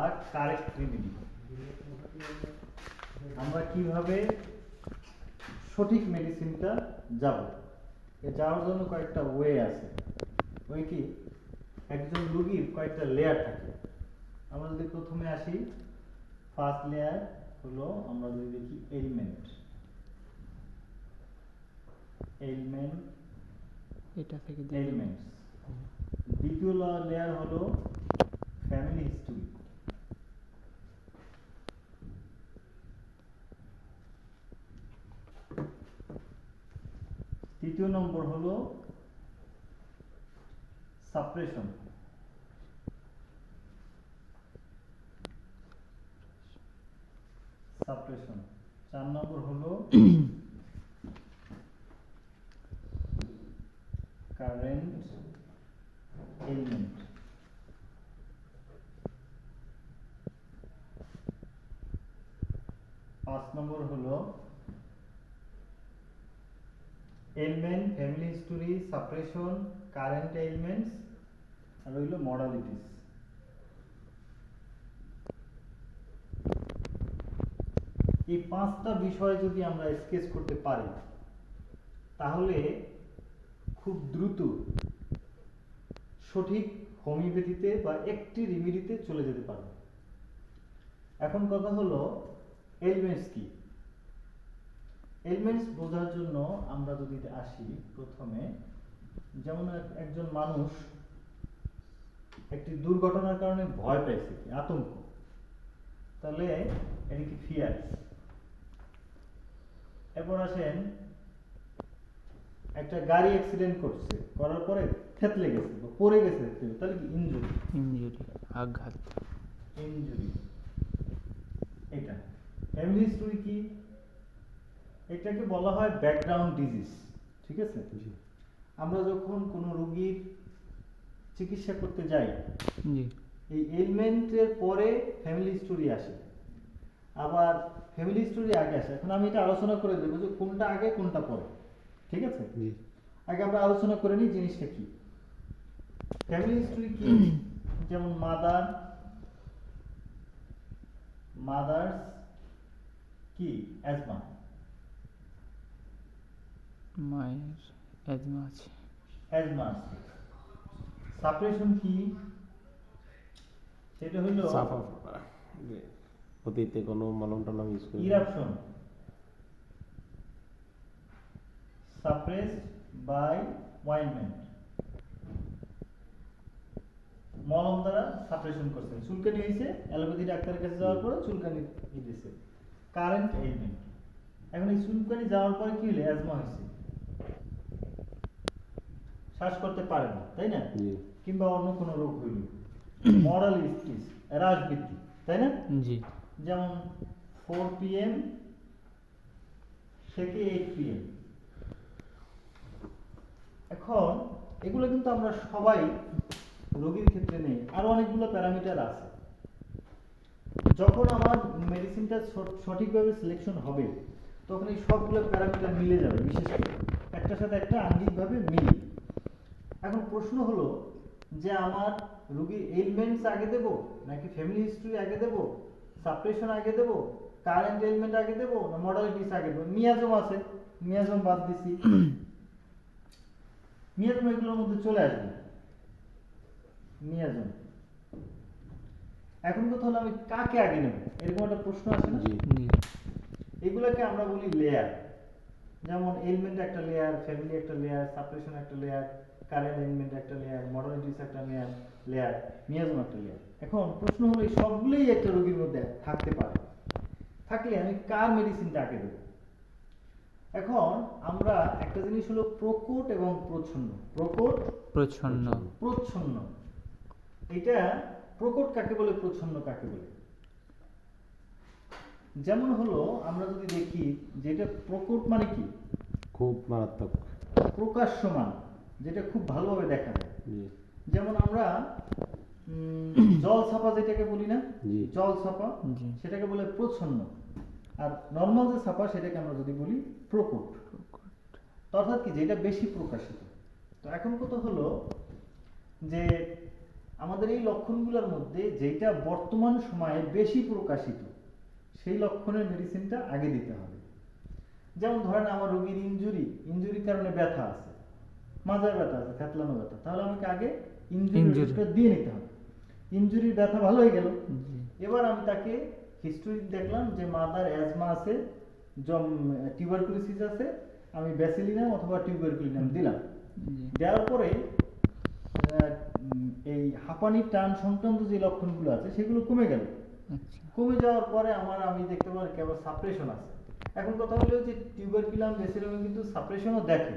আর correct remedy আমরা কীভাবে সঠিক মেডিসিনটা যাব? এ যাওয়ার জন্য কয়েকটা ওয়ে আছে। ওই কি? একজন রুগীর কয়েকটা লেয়ার থাকে। আমরা যদি প্রথমে আসি ফার্স্ট লেয়ার হলো আমরা যদি দেখি এলিমেন্ট এলিমেন্ট এটা থেকে এলিমেন্টস দ্বিতীয় লেয়ার হলো ফ্যামিলি হিস্টরি তৃতীয় নম্বর হল সাপ্রেশন সাপ্রেশন চার নম্বর হলো কারেন্ট এলিমেন্ট পাঁচ নম্বর হলো element family history suppression current elements আর হইল মডালিটিস এই পাঁচটা বিষয় যদি আমরা স্কেচ করতে পারি, তাহলে খুব দ্রুত সঠিক হোমিওপ্যাথিতে বা একটি রেমিডিতে চলে যেতে পারবে। এখন কথা হলো এলিমেন্টস কি? এলিমেন্টস বোঝার জন্য আমরা যদি আসি প্রথমে যেমন একজন মানুষ একটি দুর্ঘটনার কারণে ভয় পাইছে কি আতঙ্ক। তাহলে এটা কি ফিয়ার এরপর আসেন একটা গাড়ি অ্যাক্সিডেন্ট করছে করার পরে থেতলে গেছে বা পড়ে গেছে তাহলে কি ইনজুরি ইনজুরি আঘাত। ইনজুরি এটা। ফ্যামিলি হিস্টোরি কি? এটাকে বলা হয় ব্যাকগ্রাউন্ড ডিজিজ ঠিক আছে? আমরা যখন কোনো রোগীর চিকিৎসা করতে যাই এই এলিমেন্টের পরে ফ্যামিলি হিস্টোরি আসে। আবার ফ্যামিলি হিস্টোরি আগে আসে। এখন আমি এটা আলোচনা করে দেবো যে কোনটা আগে কোনটা পরে ঠিক আছে? আগে আমরা আলোচনা করে নিই জিনিসটা কি। ফ্যামিলি হিস্টোরি কি? যেমন মাদার মাদার্স কি? অ্যাজমা মায়ের অ্যাজমা আছে। অ্যাজমা আছে। সাপ্রেশন কি? সেটা হলো সাফা করা। যে অতীতে কোনো মলম টলম ইউজ করি ইরাপশন সাপ্রেসড বাই ওয়াইনমেন্ট মলম দ্বারা সাপ্রেশন করছেন। চুলকানি হয়েছে অ্যালোপ্যাথি ডাক্তারের কাছে যাওয়ার পরে চুলকানি দিয়েছে কারেন্ট এলিমেন্ট এখন এই চুলকানি যাওয়ার পরে কি হলো? অ্যাজমা হয়েছে। শ্বাস করতে পারে না তাই না? কিংবা অন্য কোনো রোগ হইল। মরাল স্ট্রিস হ্রাস বৃদ্ধি তাই না? জি। যেমন ফোর পিএম থেকে এইট পিএম এখন এগুলো কিন্তু আমরা সবাই রোগীর ক্ষেত্রে নেই। আরও অনেকগুলো প্যারামিটার আছে। যখন আমার মেডিসিনটা সঠিকভাবে সিলেকশন হবে তখন এই সবগুলো প্যারামিটার মিলে যাবে বিশেষ করে। একটার সাথে একটা আঙ্গিকভাবে মিলে। এখন প্রশ্ন হলো যে আমার রোগীর এলিমেন্টস আগে দেব নাকি ফ্যামিলি হিস্ট্রি আগে দেব? সাপ্রেশন আগে দেব? কারেন্ট এলিমেন্ট আগে দেব? না মডালিটিস আগে দেব? মিয়াজম আছে। মিয়াজম বাদ দিছি। মিয়াজম এগুলোর মধ্যে চলে আসবে। মিয়াজম। এখন কথা হলো আমি কাকে আগে নেব? এরকম একটা প্রশ্ন আছে না? এগুলোকে আমরা বলি লেয়ার যেমন এলিমেন্ট একটা লেয়ার ফ্যামিলি একটা লেয়ার সাপ্রেশন একটা লেয়ার কারেন্ট এলিমেন্ট একটা লেয়ার মডালিটিস একটা লেয়ার লেয়ার মিয়াজম একটা লেয়ার এখন প্রশ্ন হলো এই সবগুলোই একটা রোগীর মধ্যে থাকতে পারে। থাকলে আমি কার মেডিসিনটা আগে দেবো? এখন আমরা একটা জিনিস হলো প্রকট এবং প্রচ্ছন্ন। প্রকট প্রচ্ছন্ন। প্রচ্ছন্ন। এটা প্রকট কাকে বলে প্রচ্ছন্ন কাকে বলে? যেমন হলো আমরা যদি দেখি যে এটা প্রকট মানে কি? খুব মারাত্মক। প্রকাশ্যমান। যেটা খুব ভালোভাবে দেখা যায়। যেমন আমরা জল ছাপা যেটাকে বলি না জি। জল ছাপা সেটাকে বলে প্রচ্ছন্ন। আর নর্মাল যে ছাপা সেটাকে আমরা যদি বলি প্রকট। অর্থাৎ কি? যেটা বেশি প্রকাশিত। তো এখন কথা হলো যে আমাদের এই লক্ষণগুলোর মধ্যে যেটা বর্তমান সময়ে বেশি প্রকাশিত সেই লক্ষণের মেডিসিনটা আগে দিতে হবে। যেমন ধরেন আমার রোগীর ইনজুরি ইনজুরির কারণে ব্যথা আছে। মাজায় ব্যথা আছে থ্যাতলানো ব্যথা। তাহলে আমাকে আগে। ইনজুরিটা দিয়ে নিতে হবে। ইনজুরির ব্যথা ভালো হয়ে গেল। এবার আমি তাকে হিস্ট্রি দেখলাম যে মাদার অ্যাজমা আছে জম টিউবারকুলোসিস আছে আমি ব্যাসিলিনাম অথবা টিউবারকুলিনাম দিলাম। দেওয়ার পরে এই হাঁপানি টান সংক্রান্ত যে লক্ষণগুলো আছে সেগুলো কমে গেল। আচ্ছা। কমে যাওয়ার পরে আমার আমি দেখতে পারি কেবল সাপ্রেশন আছে। এখন কথা হলো যে টিউবারকুলাম ব্যাসিলামে কিন্তু সাপ্রেশনও দেখে।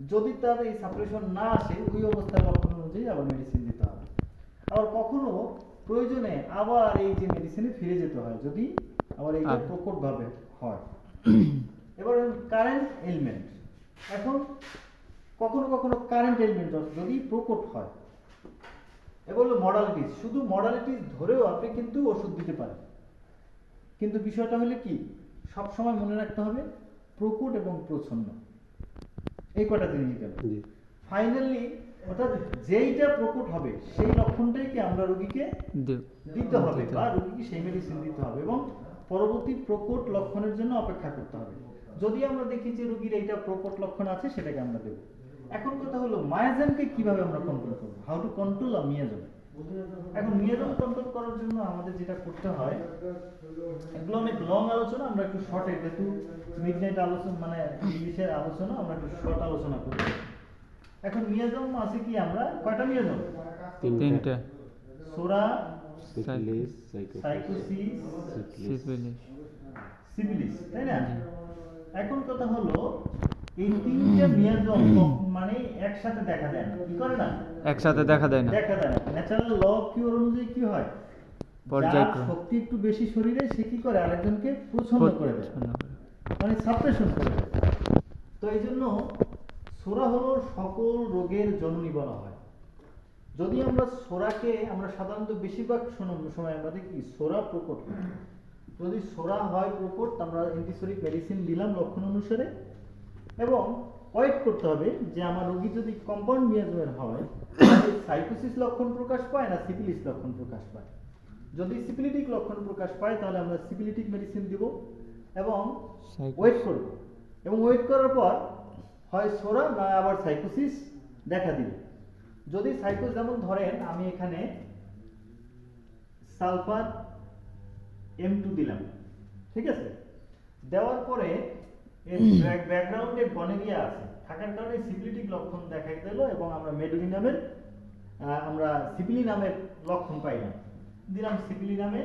যদি তার এই সাপ্রেশন না আসে ওই অবস্থার লক্ষণ অনুযায়ী আবার মেডিসিন দিতে হবে। আবার কখনো প্রয়োজনে আবার এই যে মেডিসিনে ফিরে যেতে হয় যদি আবার এইটা আচ্ছা। প্রকটভাবে হয়। এবার কারেন্ট এলিমেন্ট এখন কখনো কখনো কারেন্ট এলিমেন্ট যদি প্রকট হয় এগুলো মডালিটিস শুধু মডালিটিস ধরেও আপনি কিন্তু ওষুধ দিতে পারেন। কিন্তু বিষয়টা হলে কি? সবসময় মনে রাখতে হবে প্রকট এবং প্রচ্ছন্ন। এই কটা তিনি নিতে জি। ফাইনালি অর্থাৎ যেইটা প্রকট হবে সেই লক্ষণটাই কি আমরা রোগীকে দিতে হবে বা রোগীকে সেই মেডিসিন দিতে হবে এবং পরবর্তী প্রকট লক্ষণের জন্য অপেক্ষা করতে হবে। যদি আমরা দেখি যে রোগীর এইটা প্রকট লক্ষণ আছে সেটাকে আমরা দেবো। এখন কথা হলো মায়াজামকে কীভাবে আমরা কন্ট্রোল করব? How to control a miasm এখন মিয়াজম কন্ট্রোল করার জন্য আমাদের যেটা করতে হয় এগুলো অনেক লং আলোচনা আমরা একটু শর্টে যেহেতু মিড নাইট আলোচনা মানে ইংলিশের আলোচনা আমরা একটু শর্ট আলোচনা করব এখন মিয়াজম আছে কি আমরা কয়টা মিয়াজম তিনটা। সোরা সাইকোসিস সাইকোসিস সিফিলিস সিফিলিস সিভিলিস তাই না? এখন কথা হলো এই তিনটে মানে একসাথে দেখা দেয় না। কি করে না? একসাথে দেখা দেয় না। দেখা দেয় না। ন্যাচারাল ল কিওর অনুযায়ী কি হয়? শক্তি একটু বেশি শরীরে সে কি করে? আরেকজনকে প্রচ্ছন্ন করে দেয়। মানে সাপ্রেশন করে দেয়। তো এই জন্য সোরা হলো সকল রোগের জননী বলা হয়। যদি আমরা সোরাকে আমরা সাধারণত বেশিরভাগ সময় আমরা দেখি সোরা প্রকট যদি সোরা হয় প্রকট আমরা অ্যান্টিসোরিক মেডিসিন দিলাম লক্ষণ অনুসারে। এবং ওয়েট করতে হবে যে আমার রোগী যদি কম্পাউন্ড মিয়াজমের হয় সাইকোসিস লক্ষণ প্রকাশ পায় না সিপিলিস লক্ষণ প্রকাশ পায়? যদি সিপিলিটিক লক্ষণ প্রকাশ পায় তাহলে আমরা সিপিলিটিক মেডিসিন দিব এবং ওয়েট করব। এবং ওয়েট করার পর হয় সোরা না আবার সাইকোসিস দেখা দিবে। যদি সাইকোস যেমন ধরেন আমি এখানে সালফার এম টু দিলাম। ঠিক আছে? দেওয়ার পরে ব্যাকগ্রাউন্ডে গনেরিয়া আছে। থাকার কারণে সিপিলিটিক লক্ষণ দেখা গেল এবং আমরা মেডুলি নামের আমরা সিপিলি নামের লক্ষণ পাই না দিলাম সিপিলি নামে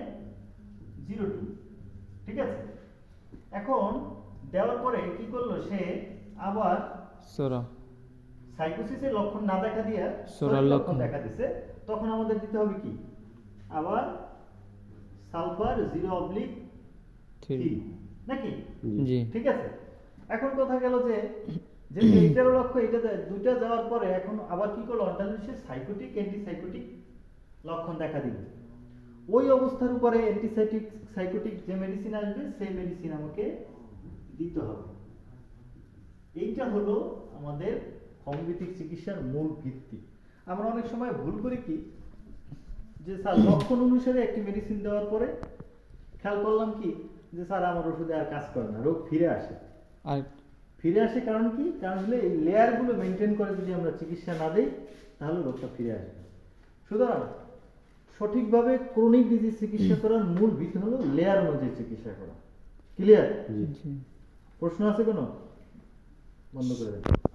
জিরো টু। ঠিক আছে? এখন দেওয়ার পরে কি করল সে আবার সোরা। সাইকোসিসের লক্ষণ না দেখা দিয়ে সোরার লক্ষণ। দেখা দিছে। তখন আমাদের দিতে হবে কি? আবার sulphur zero oblique three. Three. নাকি? জি। ঠিক আছে? এখন কথা গেল যে যে এইটারও লক্ষ্য এটা দুইটা যাওয়ার পরে এখন আবার কি করল অন্টালিসে সাইকোটিক অ্যান্টিসাইকোটিক লক্ষণ দেখা দিবে ওই অবস্থার উপরে অ্যান্টিসাইটিক সাইকোটিক যে মেডিসিন আসবে সেই মেডিসিন আমাকে দিতে হবে। এইটা হলো আমাদের হোমিওপ্যাথিক চিকিৎসার মূল ভিত্তি। আমরা অনেক সময় ভুল করি কি যে স্যার লক্ষণ অনুসারে একটি মেডিসিন দেওয়ার পরে খেয়াল করলাম কি যে স্যার আমার ওষুধে আর কাজ করে না রোগ ফিরে আসে। আর ফিরে আসে কারণ কি? কারণ হলে এই লেয়ারগুলো মেনটেন করে যদি আমরা চিকিৎসা না দিই তাহলে রোগটা ফিরে আসবে সুতরাং সঠিকভাবে ক্রনিক ডিজিজ চিকিৎসা করার মূল ভিত্তি হলো লেয়ার অনুযায়ী চিকিৎসা করা। ক্লিয়ার প্রশ্ন আছে কোনো? বন্ধ করে দেন।